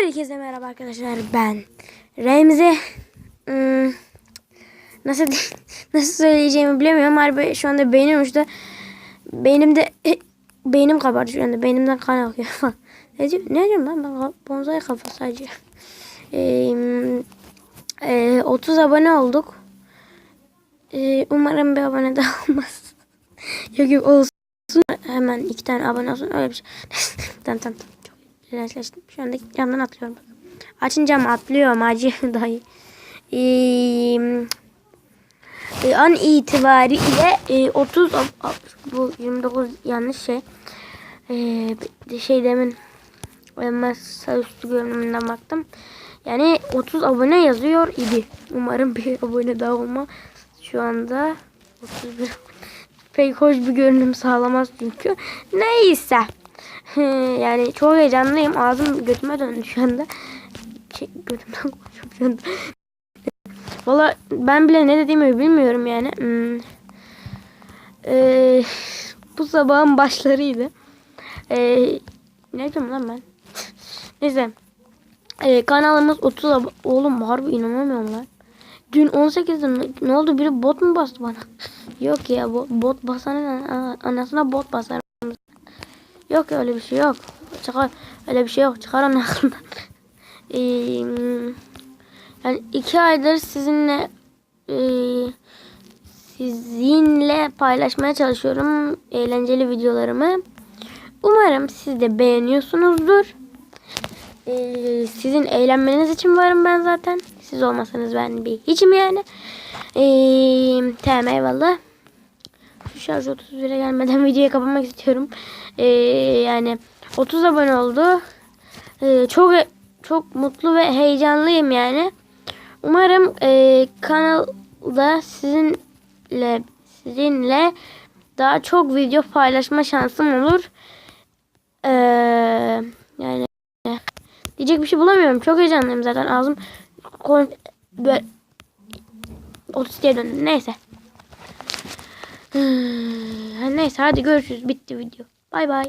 Herkese merhaba arkadaşlar ben Remzi. Hmm, nasıl nasıl söyleyeceğimi bilemiyorum. Harbi şu anda beynim uçtu. Beynimde beynim kabardı şu anda. Beynimden kan akıyor. Ne diyorum, ne diyorum lan ben? Bonzai kafası acıyor ee, e, 30 abone olduk. Ee, umarım bir abone daha olmaz. Yok yok olsun. Hemen iki tane abone olsun. Öyle bir şey. Tamam tamam tamam çok iğrençleştim şu anda camdan atlıyorum. Açınca mı atlıyorum acı dayı. Ee, an itibariyle e, 30 ab- ab- bu 29 yanlış şey. E, şey demin e, masa üstü görünümünden baktım. Yani 30 abone yazıyor idi. Umarım bir abone daha olma şu anda 31 pek hoş bir görünüm sağlamaz çünkü. Neyse yani çok heyecanlıyım ağzım götüme döndü şu anda şey, götümden konuşuyorum şu anda Valla ben bile ne dediğimi bilmiyorum yani. Hmm. Ee, bu sabahın başlarıydı. Ee, ne diyorum lan ben? Neyse. Ee, kanalımız 30 ab- Oğlum harbi inanamıyorum lan. Dün 18'de ne- oldu? Biri bot mu bastı bana? yok ya bot, bot basanın ana- anasına bot basar. Yok öyle bir şey yok. Çıkar öyle bir şey yok. Çıkar onun aklından. Ee, yani iki aydır sizinle e, sizinle paylaşmaya çalışıyorum eğlenceli videolarımı. Umarım siz de beğeniyorsunuzdur. E, sizin eğlenmeniz için varım ben zaten. Siz olmasanız ben bir hiçim yani. E, tamam eyvallah. Şarj 31'e gelmeden videoyu kapamak istiyorum. E, yani 30 abone oldu. E, çok çok mutlu ve heyecanlıyım yani. Umarım e, kanalda sizinle sizinle daha çok video paylaşma şansım olur. Ee, yani diyecek bir şey bulamıyorum. Çok heyecanlıyım zaten. Ağzım böyle otistiğe döndü. Neyse. Neyse hadi görüşürüz. Bitti video. Bay bay.